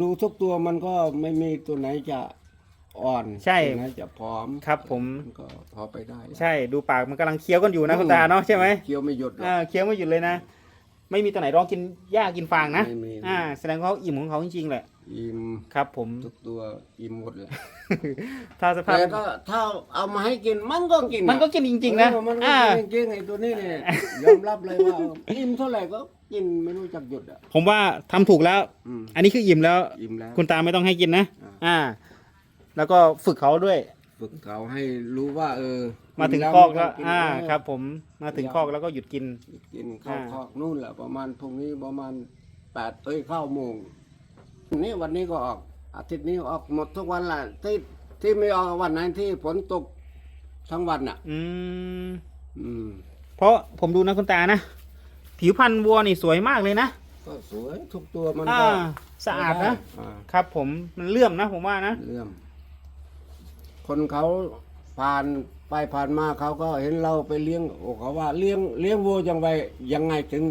ดูทุกตัวมันก็ไม่มีตัวไหนจะอ่อนใช่ตัวไหนจะพร้อมครับผม นก็พอไปได้ใช่ดูปากมันกำลังเคี้ยวกันอยู่นะคุณตาเนาะใช่ไหมเคี้ยวไม่หยุดหรอก อ่าเคี้ยวไม่หยุดเลยนะ ไม่มีตัวไหนร้องกินหญ้ากินฟางนะไม่มี อ่า แสดงว่าเขาอิ่มของเขาจริงๆแหละอิ่มครับ ผม ทุกตัวอิ่มหมดเลยถ้าสภาพแต่ก็ถ้าเอามาให้กินมันก็กินมันก็กินจริงๆนะเออมันก็อ่า กินจริงๆไอ้ตัวนี้เนี่ยยอมรับเลยว่า อิ่มเท่าไหร่ก็ กินไม่รู้จักหยุดอะ ผมว่าทำถูกแล้ว อืมอันนี้คืออิ่มแล้ว อิ่มแล้ว คุณตาไม่ต้องให้กินนะ อ่า อ่า แล้วก็ฝึกเขาด้วย ฝึกเขาให้รู้ว่า เออมาถึงอิ่คอกแล้วไม่ต้งนอ่าเออครับ ผม มาถึงคอกแล้วก็หยุดกิน กินข้าวอ่า คอกนู่นแหละประมาณพรุ่งนี้ประมาณแปดเอ้ยเข้าโมงนี่วันนี้ก็ออกอาทิตย์นี้ออกหมดทุกวันแหละที่ที่ไม่ออกวันไหนที่ฝนตกทั้งวันอะ อืม อืม เพราะผมดูนะคุณตานะ ผิวพรรณวัวนี่สวยมากเลยนะก็สวยทุกตัวมันอ่าก็สะอาดนะอ่าครับ ผมมันเลื่อมนะผมว่านะเรื่อง คนเขาผ่านไปผ่านมาเขาก็เห็นเราไปเลี้ยงโอ้เขาว่าเลี้ยงเลี้ยงวัวยังไงยังไงถึง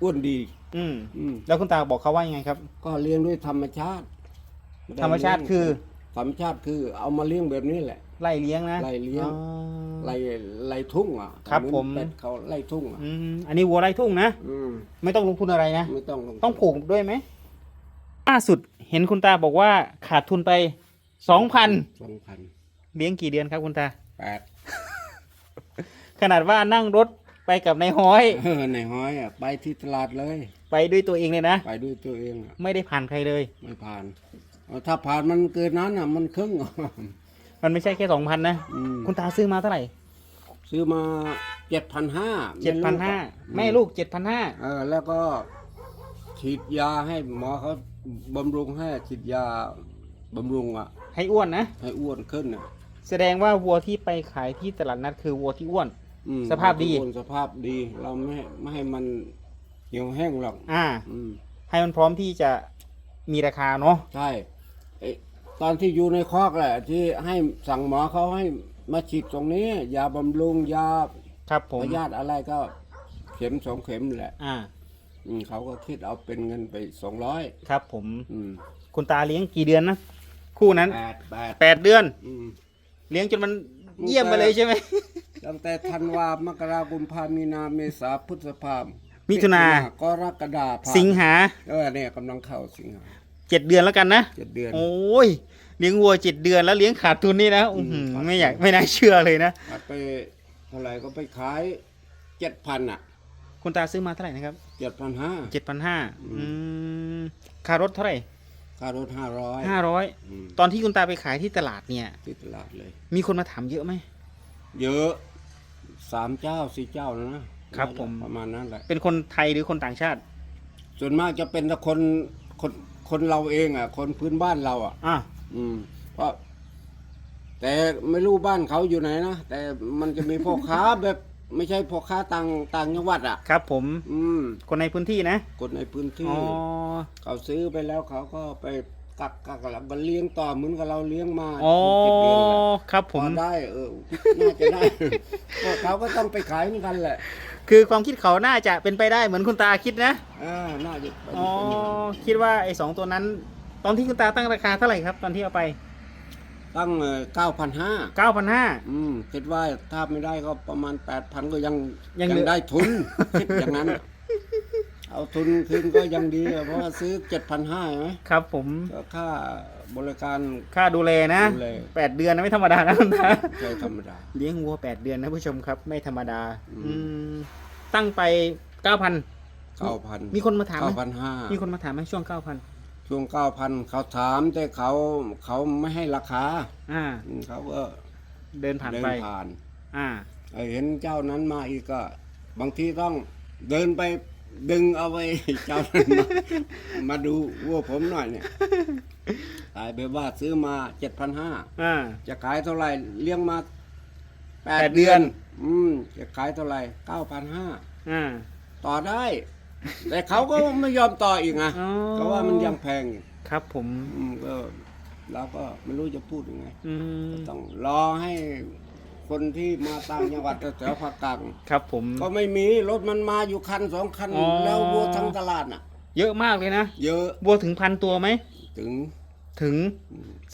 อ้วนดี อืมอืม แล้วคุณตาบอกเขาว่ายังไงครับ ก็เลี้ยงด้วยธรรมชาติไได้ธรรมชาติคือ ธรรมชาติคือเอามาเลี้ยงแบบนี้แหละ ไล่เลี้ยงนะไล่เลี้ยง อ๋อ ไล่ไล่ทุ่งอะครับเหอนผม เป็ดเขาไล่ทุ่งอะอืมอันนี้วัวไล่ทุ่งนะ อืมไม่ต้องลงทุนอะไรนะ ไม่ต้องลต้องผูกด้วยไหมล่าสุดเห็นคุณตาบอกว่าขาดทุนไปสองพันสองพันเลี้ยงกี่เดือนครับคุณตา แปดขนาดว่านั่งรถไปกับนายห้อย เออในห้อยอะไปที่ตลาดเลย ไปด้วยตัวเองเลยนะ ไปด้วยตัวเองอะไม่ได้ผ่านใครเลย ไม่ผ่านเอาถ้าผ่านมันเกินนั้นอะ มันครึ่งมันไม่ใช่แค่สองพันนะ อืมคุณตาซื้อมาเท่าไหร่ ซื้อมาเจ็ดพันห้าเจ็ดพันห้าแม่ลูกเจ็ดพันห้าเออแล้วก็ฉีดยาให้หมอเขาบำรุงให้ฉีดยาบำรุงอะ ให้อ้วนนะ ให้ให้อ้วนขึ้นอะ แสดงว่าวัวที่ไปขายที่ตลาดนัดคือวัวที่อ้วนอืมสภาพดีอ้วนสภาพดี เราไม่ให้ไม่ให้มันเหี่ยวแห้งหรอก อ่าอืมให้มันพร้อมที่จะมีราคาเนาะใช่ไอ้ตอนที่อยู่ในคอกแหละ ที่ให้สั่งหมอเขาให้ มาฉีดตรงนี้ยาบำรุงยาครับผมพยาธิอะไรก็ เข็มสองเข็มแหละ อ่า อืมเขาก็คิดเอาเป็นเงินไปสองร้อยครับผม อืมคุณตาเลี้ยงกี่เดือนนะ คู่นั้นแปดแปดแปดเดือน อืม เลี้ยงจนมันเยี่ยมไปเลยใช่ไหม ตั้งแต่ธันวามกราคมพามีนาเมษาพฤษภามิมิถุนา กรกฎาคมสิงหาเออเนี่ยกำลังเข้าสิงหาเจ็ดเดือนแล้วกันนะ เจ็ดเดือน โอ้ย เลี้ยงวัวเจ็ดเดือนแล้วเลี้ยงขาดทุนนี่นะอื้อหือขาดทุนไม่อยากไม่น่าเชื่อเลยนะเอาไปเท่าไหร่ก็ไปขายเจ็ดพันอะคุณตาซื้อมาเท่าไหร่นะครับเจ็ดพันห้าเจ็ดพันห้าอืมค่ารถเท่าไหร่ค่ารถห้าร้อยห้าร้อยตอนที่คุณตาไปขายที่ตลาดเนี่ยที่ตลาดเลย มีคนมาถามเยอะไหมเยอะสามเจ้าสี่เจ้าแล้วนะครับผมประมาณนั้นแหละเป็นคนไทยหรือคนต่างชาติ ส่วนมากจะเป็นแต่คนคนคนเราเองอะ คนพื้นบ้านเราอะ อะอืมเพราะแต่ไม่รู้บ้านเขาอยู่ไหนนะแต่มันจะมีพ่อค้าแบบไม่ใช่พ่อค้าต่างต่างจังหวัดอะ ครับ ผม อืม คนในพื้นที่นะคนในพื้นอ๋ที่อเขาซื้อไปแล้วเขาก็ไปกักกักแล้วก็เลี้ยงต่อเหมือนกับเราเลี้ยงมาอ๋อเจ็ดเดือนแหละครับผพม อได้เออน่าจะได้ ก็เขาก็ต้องไปขายเหมือนกันแหละคือความคิดเขาน่าจะเป็นไปได้เหมือนคุณตาคิดนะ อ่าน่าจะเป็นอ๋อคิดว่าไอ้สองตัวนั้น ตอนที่คุณตาตั้งราคาเท่าไหร่ครับ ตอนที่เอาไปตั้งเก้าพันห้าเก้าพันห้าอืมคิดว่าถ้าไม่ได้ก็ประมาณแปดพันก็ยังยังเหลือได้ทุนคิดอย่างนั้น เอาทุนคืนก็ยังดีอะเพราะว่าซื้อเจ็ดพันห้าไหมครับ ผมก็ค่าบริการค่าดูแลนะดูแลแปดเดือนนะไม่ธรรมดานะคุณตาใช่ธรรมดาเลี้ยงวัวแปดเดือนนะผู้ชมครับ ไม่ธรรมดา อืมอืมตั้งไปเก้าพันเก้าพันมีคนมาถามไหมเก้าพันห้ามีคนมาถามไหมช่วงเก้าพัน ช่วงเก้าพันเขาถามแต่เขาเขาไม่ให้ราคาอ่าอืมเขาก็เดินผ่านเดินไป ผ่านอ่าเอ้ยเห็นเจ้านั้นมาอีกก็ บางทีต้องเดินไปดึงเอาไว้ เจ้านั้นมามาดูวัวผมหน่อยเนี่ยตายไปว่าซื้อมาเจ็ดพันห้าอ่า จะขายเท่าไหร่เลี้ยงมาแปแปดดเดืเดืออน น อืมจะขายเท่าไหร่เก้าพันห้าอ่า ต่อได้ แต่เขาก็ไม่ยอมต่ออีกนะอ๋อเพราะว่ามันยังแพงอยู่ครับผม อืมก็เราก็ไม่รู้จะพูดยังไงอืม ต้องรอให้คนที่มาต่างจังหวัดแถวภาคกลางครับผม ก็ไม่มีรถมันมาอยู่คันสองคันอ๋อ แล้ววัวทั้งตลาดน่ะ เยอะมากเลยนะ เยอะวัวถึงพันตัวไหม ถึงถึง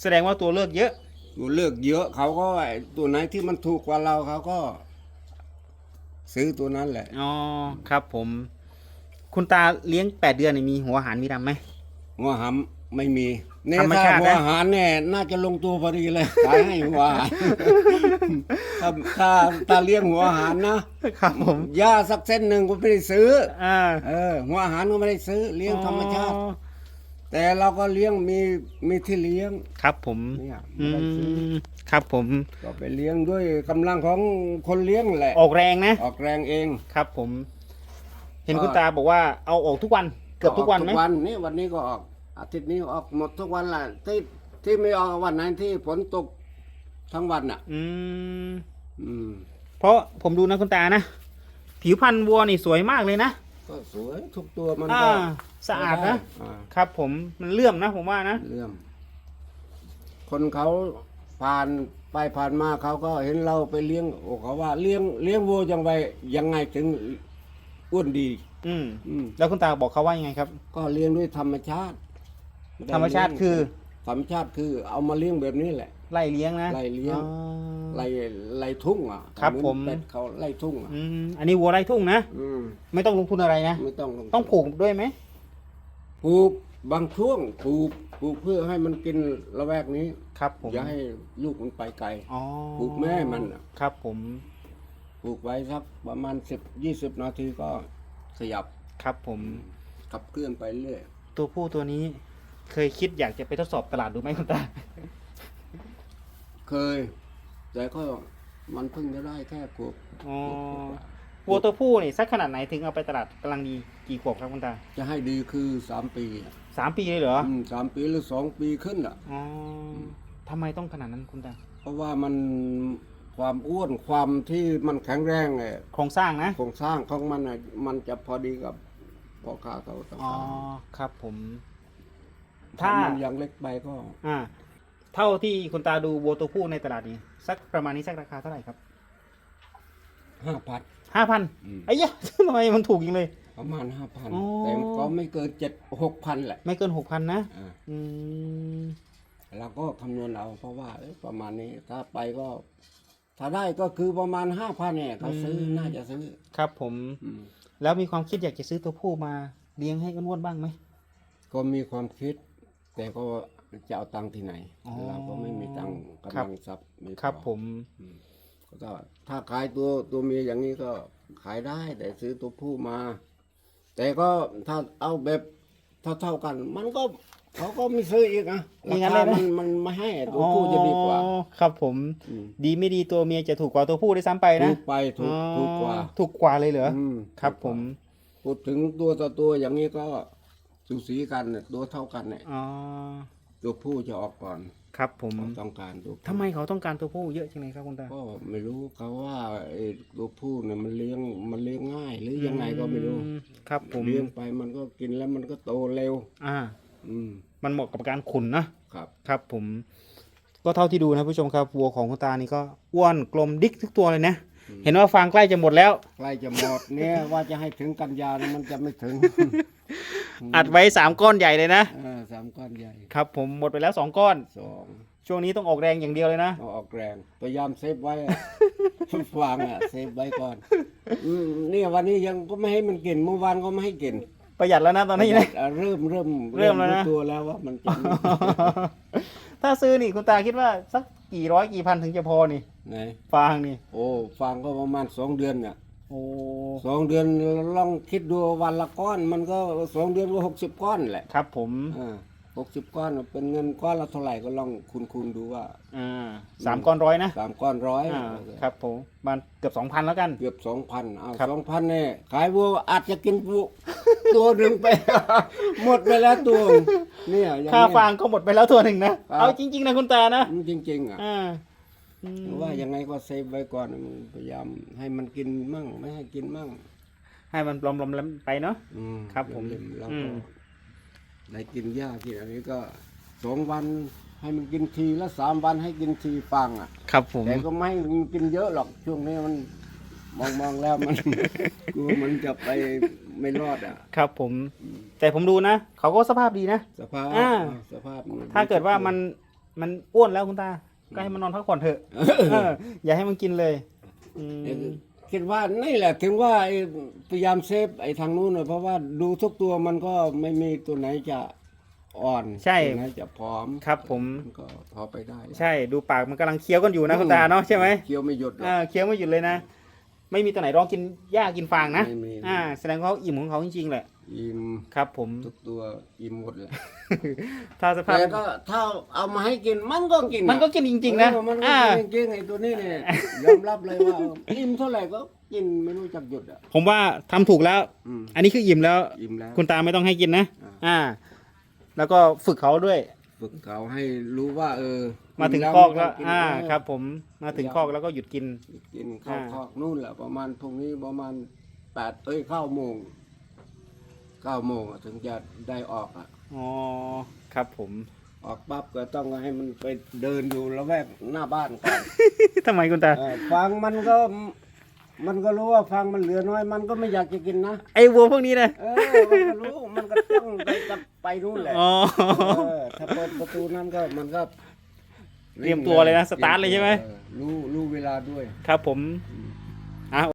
แสดงว่าตัวเลือกเยอะ ตัวเลือกเยอะเขาก็ไอ้ตัวไหนที่มันถูกกว่าเราเขาก็ ซื้อตัวนั้นแหละ อ๋อ ครับผม คุณตาเลี้ยงแปดเดือนนี่มีหัวอาหารมีดำไหม หัวหำไม่มีเนี่ยธรรมถ้าชาติหัวนะอาหารเนี่ยน่าจะลงตัวพอดีเลยขายให้หัวอาหารถ้าถ้าถ้าเลี้ยงหัวอาหารนะครับผมหญ้าสักเส้นหนึ่งก็ไม่ได้ซื้อ อ่าเออ หัวอาหารก็ไม่ได้ซื้อ เลี้ยงธรรมชาติ อ๋อแต่เราก็เลี้ยงมีมีที่เลี้ยงครับผมเนี่ยอืไม่ได้ซื้อมครับผมก็ไปเลี้ยงด้วยกำลังของคนเลี้ยงแหละออกแรงนะ ออกแรงเอง ครับผม เห็นก็คุณตาบอกว่าเอาออกทุกวันเกือบทุกวันไหมทุกวันนี่วันนี้ก็ออก อาทิตย์นี้ออกหมดทุกวันแหละที่ที่ไม่ออกวันไหนที่ฝนตกทั้งวันอะ อืมอืมเพราะผมดูนะคุณตานะผิวพรรณวัวนี่สวยมากเลยนะก็สวยทุกตัวมันอ่าก็สะอาดนะอ่าครับ ผมมันเลื่อมนะ ผมว่านะเรื่องคนเขาผ่านไปผ่านมาเขาก็เห็นเราไปเลี้ยงโอ้เขาว่าเลี้ยงเลี้ยงวัวยังไงยังไงถึง อ้วนดี อืม อืมแล้วคุณตาบอกเขาว่ายังไงครับ ก็เลี้ยงด้วยธรรมชาติไได้ธรรมชาติคือ ธรรมชาติคือเอามาเลี้ยงแบบนี้แหละ ไล่เลี้ยงนะไล่เลี้ยง อ๋อ ไล่ไล่ทุ่งอะครับเหอนผม เป็ดเขาไล่ทุ่งอะ อืมอันนี้วัวไล่ทุ่งนะ อืมไม่ต้องลงทุนอะไรนะ ไม่ต้องลต้องผูกด้วยไหมผูกบางช่วงผูกผูกเพื่อให้มันกินละแวกนี้ ครับผมอย่าให้ลูกมันไปไกล อ๋อผูกแม่มันน่ะ ครับผม ผูกไว้สักประมาณสิบยี่สิบนาทีก็ขยับครับผมขับเคลื่อนไปเรื่อยตัวผู้ตัวนี้เคยคิดอยากจะไปทดสอบตลาดดูไหมคุณตา เคย แต่ก็มันเพิ่งจะได้แค่ขวบอ๋อวัวตัวผู้นี่สักขนาดไหนถึงเอาไปตลาดกำลังดีกี่ขวบครับคุณตา จะให้ดีคือสามปีสามปีเลยเหรออืมสามปีหรือสองปีขึ้นอะอ๋อทำไมต้องขนาดนั้นคุณตา เพราะว่ามัน ความอ้วนความที่มันแข็งแรงไงโครงสร้างนะโครงสร้างของมันน่ะมันจะพอดีกับพ่อค้าเขาต้องอ๋อการครับผมถ้าถ้ามันยังเล็กไปก็อ่า เท่าที่คุณตาดูวัวตัวผู้ในตลาดนี้ สักประมาณนี้สักราคาเท่าไหร่ครับห้าพันห้าพันอืมไอ้ยะ ทำไมมันถูกจริงเลย ประมาณห้าพันอ๋อ แต่ก็ไม่เกินเจ็ดหกพันแหละไม่เกินหกพันนะอ่าอืมเราก็คำนวณเอาเพราะว่าเอ้ยประมาณนี้ถ้าไปก็ ถ้าได้ก็คือประมาณห้าพันเนี่ยเขาซื้อน่าจะซื้อครับผมอืมแล้วมีความคิดอยากจะซื้อตัวผู้มาเลี้ยงให้อ้วนๆบ้างไหม ก็มีความคิด แต่ก็จะเอาตังค์ที่ไหนอ๋อเราก็ไม่มีตังค์กำครัลับงทรัพย์ไม่พอครับผมก็ถ้าขายตัวตัวเมียอย่างนี้ก็ขายได้แต่ซื้อตัวผู้มา แต่ก็ถ้าเอาแบบเท่าๆกัน มันก็ เขาก็ไม่ซื้ออีกนะมีรางั้นคาเลยนะมันมันไม่ให้ตัวผู้จะดีกว่าอ๋อครับผมมดีไม่ดีตัวเมียจะถูกกว่าตัวผู้ได้วยซ้ำไปถูนะกไปถูกถูกกว่าอ๋อถูกกว่าเลยเหรออมครับถูกผกว่ามพูดถึงตัวต่อตัวอย่างนี้ก็สูสีกันเนี่ยตัวเท่ากันเนี่ยอ๋อตัวผู้จะออกก่อน ครับผมเขาต้องการตัวผู้ทำไมเขาต้องการตัวผู้เยอะจังเลยครับคุณตา ก็ไม่รู้เขาว่าไอ้ตัวผู้เนี่ยมันเลี้ยงมันเลี้ยงง่าย หรือยังไงก็ไม่รู้อืครับผมเลี้ยงไปมันก็กินแล้วมันก็โตเร็ว อ่า อืมมันเหมาะกับการขุนนะครับ ครับ ผม ก็เท่าที่ดูนะผู้ชมครับวัวของคุณตานี่ก็อ้วนกลมดิกทุกตัวเลยนะเห็นว่าฟางใกล้จะหมดแล้ว ใกล้จะหมดเนี่ยว่าจะให้ถึงกันยานะมันจะไม่ถึงอัดไว้สามก้อนใหญ่เลยนะ เออสามก้อนใหญ่ครับผมหมดไปแล้วสองก้อน สองช่วงนี้ต้องออกแรงอย่างเดียวเลยนะ เอาออกแรงพยายามเซฟไว้อะฟางอะเซฟไว้ก่อนอืมเนี่ยวันนี้ยังก็ไม่ให้มันกินเมื่อวานก็ไม่ให้กิน ประหยัดแล้วนะตอนนี้นะอะเริ่มเริ่มเริ่มแล้วนะรู้ตัวแล้วว่ามันจะถ้าซื้อนี่คุณตาคิดว่าสักกี่ร้อยกี่พันถึงจะพอนี่ ไหนฟางนี่ โอ้ฟางก็ประมาณสองเดือนเนี่ยโอ้สองเดือนลองคิดดูวันละก้อน มันก็สองเดือนก็หกสิบก้อนแหละครับผม หกสิบก้อนเป็นเงินก้อนละเท่าไหร่ก็ลองคูณคูณดูว่าอ่าสามก้อนร้อยนะสามก้อนร้อยอ่าครับผมมันเกือบสองพันแล้วกัน เกือบสองพันเอาครับสองพันเนี่ยขายวัวอาจจะกินวัวตัวหนึ่งไป หมดไปแล้วตัวเนี่ยอย่ค่าเนี้ยฟางก็หมดไปแล้วตัวหนึ่งนะครับเอาจริง ๆ นะคุณตานะจริง ๆ อะอ่าอืมว่ายังไงก็เซฟไว้ก่อนมันพยายามให้มันกินมั่ง ไม่ให้กินมั่ง ให้มันปลอมๆไปเนาะอืครับผมเล่นๆแล้วอืก็ม ได้กินหญ้ากินอันนี้ก็สองวันให้มันกินทีแล้วสามวันให้กินทีฟังอะ ครับผม แต่ก็ไม่ให้มันกินเยอะหรอกช่วงนี้มันมองมองๆแล้วมัน กลัวมันจะไปไม่รอดอะ ครับผม แต่ผมดูนะเขาก็สภาพดีนะ สภาพอ่า สภาพถ้าเกิดว่ามันมันอ้วนแล้วคุณตา ก็ให้มันนอนพักผ่อนเถอะเอออย่าให้มันกินเลยอืมเออ คิดว่านี่แหละถึงว่าไอ้พยายามเซฟไอ้ทางนู้นหน่อยเพราะว่าดูทุกตัวมันก็ไม่มีตัวไหนจะอ่อนใช่ ตัวไหนจะผอมครับผม นก็พอไปได้ใช่ดูปากมันกำลังเคี้ยวกันอยู่นะคุณตาเนาะใช่ไหมเคี้ยวไม่หยุดหรอก อ่าเคี้ยวไม่หยุดเลยนะ ไม่มีตัวไหนร้องกินหญ้ากินฟางนะไม่มี อ่า แสดงว่าเขาอิ่มของเขาจริงๆแหละ อิ่มครับผม ทุกตัวอิ่มหมดเลยถ้าสภาพแต่ก็ถ้าเอามาให้กินมันก็กินมันก็กินจริงๆนะเออมันก็อ่า กินจริงๆไอ้ตัวนี้เนี่ยยอมรับเลยว่าอิ่มเท่าไหร่ก็กินไม่รู้จักหยุดอะผมว่าทำถูกแล้ว อืมอันนี้คืออิ่มแล้ว อิ่มแล้ว คุณตาไม่ต้องให้กินนะ อ่า อ่า แล้วก็ฝึกเขาด้วย ฝึกเขาให้รู้ว่า เออมาถึงอิ่คอกแล้วไม่ต้งนอ่า เครับ ผม มาถึงคอกแล้วก็หยุดกิน กินข้าวอ่า คอกนู่นแหละประมาณพรุ่งนี้ประมาณแปดเอ้ยเข้าโมง เก้าโมงอะถึงจะได้ออกอะ อ๋อครับผม ออกปั๊บก็ต้องให้มันไปเดินอยู่ละแวกหน้าบ้านก่อน ทำไมคุณตา เออฟังมันก็ มันก็รู้ว่าฟังมันเหลือน้อย มันก็ไม่อยากจะกินนะ ไอ้วัวพวกนี้นะเออ มันก็รู้ มันก็ต้องไปจะไปนู่นแหละ อ๋อ เออ ถ้าเปิดประตูนั้นก็มันก็เตรียมตัวเลยนะสตาร์ทเลยใช่ไหม ออรู้รู้เวลาด้วย ครับผมอืม